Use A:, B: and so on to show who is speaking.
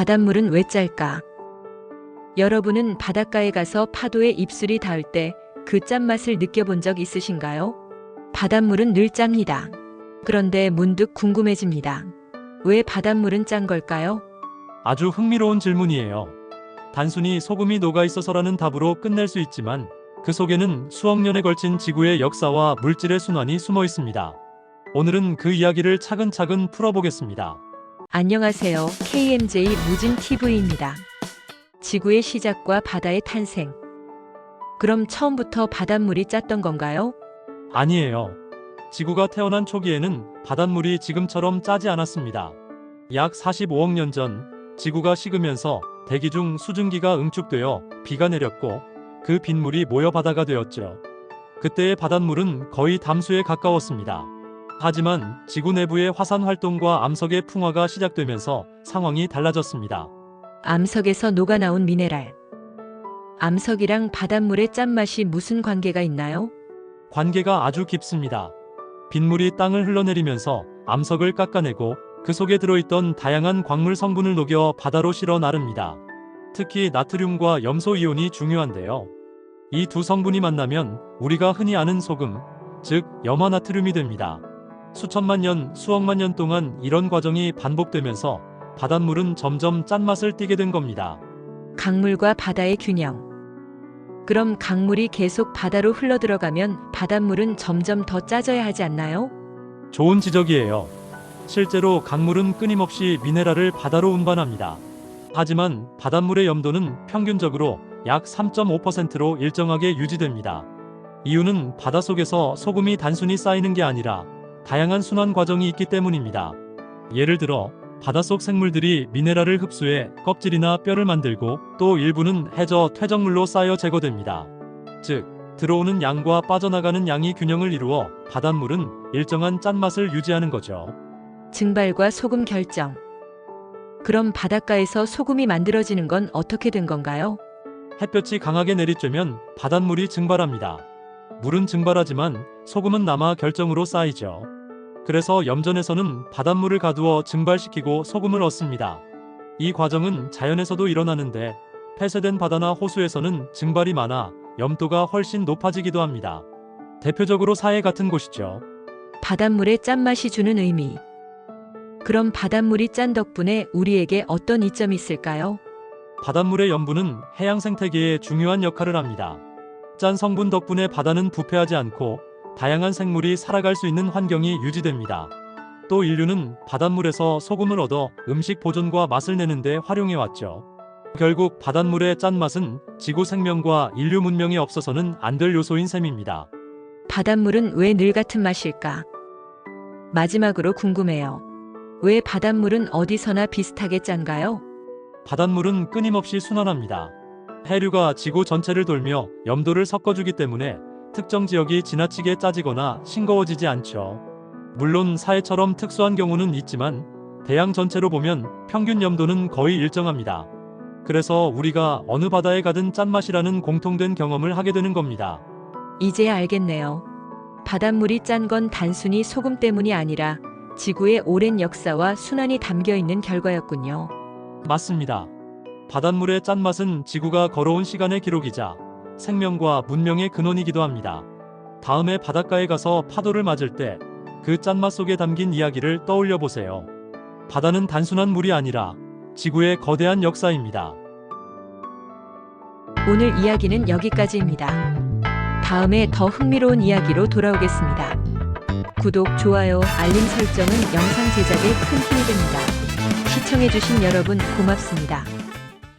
A: 바닷물은 왜 짤까? 여러분은 바닷가에 가서 파도에 입술이 닿을 때 그 짠맛을 느껴본 적 있으신가요? 바닷물은 늘 짭니다. 그런데 문득 궁금해집니다. 왜 바닷물은 짠 걸까요?
B: 아주 흥미로운 질문이에요. 단순히 소금이 녹아 있어서라는 답으로 끝낼 수 있지만 그 속에는 수억 년에 걸친 지구의 역사와 물질의 순환이 숨어 있습니다. 오늘은 그 이야기를 차근차근 풀어보겠습니다.
A: 안녕하세요. KMJ 무진 TV입니다. 지구의 시작과 바다의 탄생. 그럼 처음부터 바닷물이 짰던 건가요?
B: 아니에요. 지구가 태어난 초기에는 바닷물이 지금처럼 짜지 않았습니다. 약 45억 년 전 지구가 식으면서 대기 중 수증기가 응축되어 비가 내렸고 그 빗물이 모여 바다가 되었죠. 그때의 바닷물은 거의 담수에 가까웠습니다. 하지만 지구 내부의 화산 활동과 암석의 풍화가 시작되면서 상황이 달라졌습니다.
A: 암석에서 녹아나온 미네랄. 암석이랑 바닷물의 짠맛이 무슨 관계가 있나요?
B: 관계가 아주 깊습니다. 빗물이 땅을 흘러내리면서 암석을 깎아내고 그 속에 들어있던 다양한 광물 성분을 녹여 바다로 실어 나릅니다. 특히 나트륨과 염소 이온이 중요한데요. 이 두 성분이 만나면 우리가 흔히 아는 소금, 즉 염화나트륨이 됩니다. 수천만 년, 수억만 년 동안 이런 과정이 반복되면서 바닷물은 점점 짠맛을 띠게 된 겁니다.
A: 강물과 바다의 균형. 그럼 강물이 계속 바다로 흘러들어가면 바닷물은 점점 더 짜져야 하지 않나요?
B: 좋은 지적이에요. 실제로 강물은 끊임없이 미네랄을 바다로 운반합니다. 하지만 바닷물의 염도는 평균적으로 약 3.5%로 일정하게 유지됩니다. 이유는 바닷속에서 소금이 단순히 쌓이는 게 아니라 다양한 순환 과정이 있기 때문입니다. 예를 들어 바닷속 생물들이 미네랄을 흡수해 껍질이나 뼈를 만들고 또 일부는 해저 퇴적물로 쌓여 제거됩니다. 즉, 들어오는 양과 빠져나가는 양이 균형을 이루어 바닷물은 일정한 짠맛을 유지하는 거죠.
A: 증발과 소금 결정. 그럼 바닷가에서 소금이 만들어지는 건 어떻게 된 건가요?
B: 햇볕이 강하게 내리쬐면 바닷물이 증발합니다. 물은 증발하지만 소금은 남아 결정으로 쌓이죠. 그래서 염전에서는 바닷물을 가두어 증발시키고 소금을 얻습니다. 이 과정은 자연에서도 일어나는데 폐쇄된 바다나 호수에서는 증발이 많아 염도가 훨씬 높아지기도 합니다. 대표적으로 사해 같은 곳이죠.
A: 바닷물의 짠맛이 주는 의미. 그럼 바닷물이 짠 덕분에 우리에게 어떤 이점이 있을까요?
B: 바닷물의 염분은 해양 생태계에 중요한 역할을 합니다. 짠 성분 덕분에 바다는 부패하지 않고 다양한 생물이 살아갈 수 있는 환경이 유지됩니다. 또 인류는 바닷물에서 소금을 얻어 음식 보존과 맛을 내는데 활용해 왔죠. 결국 바닷물의 짠맛은 지구 생명과 인류 문명이 없어서는 안 될 요소인 셈입니다.
A: 바닷물은 왜 늘 같은 맛일까? 마지막으로 궁금해요. 왜 바닷물은 어디서나 비슷하게 짠가요?
B: 바닷물은 끊임없이 순환합니다. 해류가 지구 전체를 돌며 염도를 섞어주기 때문에 특정 지역이 지나치게 짜지거나 싱거워지지 않죠. 물론 사해처럼 특수한 경우는 있지만 대양 전체로 보면 평균 염도는 거의 일정합니다. 그래서 우리가 어느 바다에 가든 짠맛이라는 공통된 경험을 하게 되는 겁니다.
A: 이제야 알겠네요. 바닷물이 짠 건 단순히 소금 때문이 아니라 지구의 오랜 역사와 순환이 담겨 있는 결과였군요.
B: 맞습니다. 바닷물의 짠맛은 지구가 걸어온 시간의 기록이자 생명과 문명의 근원이기도 합니다. 다음에 바닷가에 가서 파도를 맞을 때 그 짠맛 속에 담긴 이야기를 떠올려 보세요. 바다는 단순한 물이 아니라 지구의 거대한 역사입니다.
A: 오늘 이야기는 여기까지입니다. 다음에 더 흥미로운 이야기로 돌아오겠습니다. 구독, 좋아요, 알림 설정은 영상 제작에 큰 힘이 됩니다. 시청해주신 여러분 고맙습니다.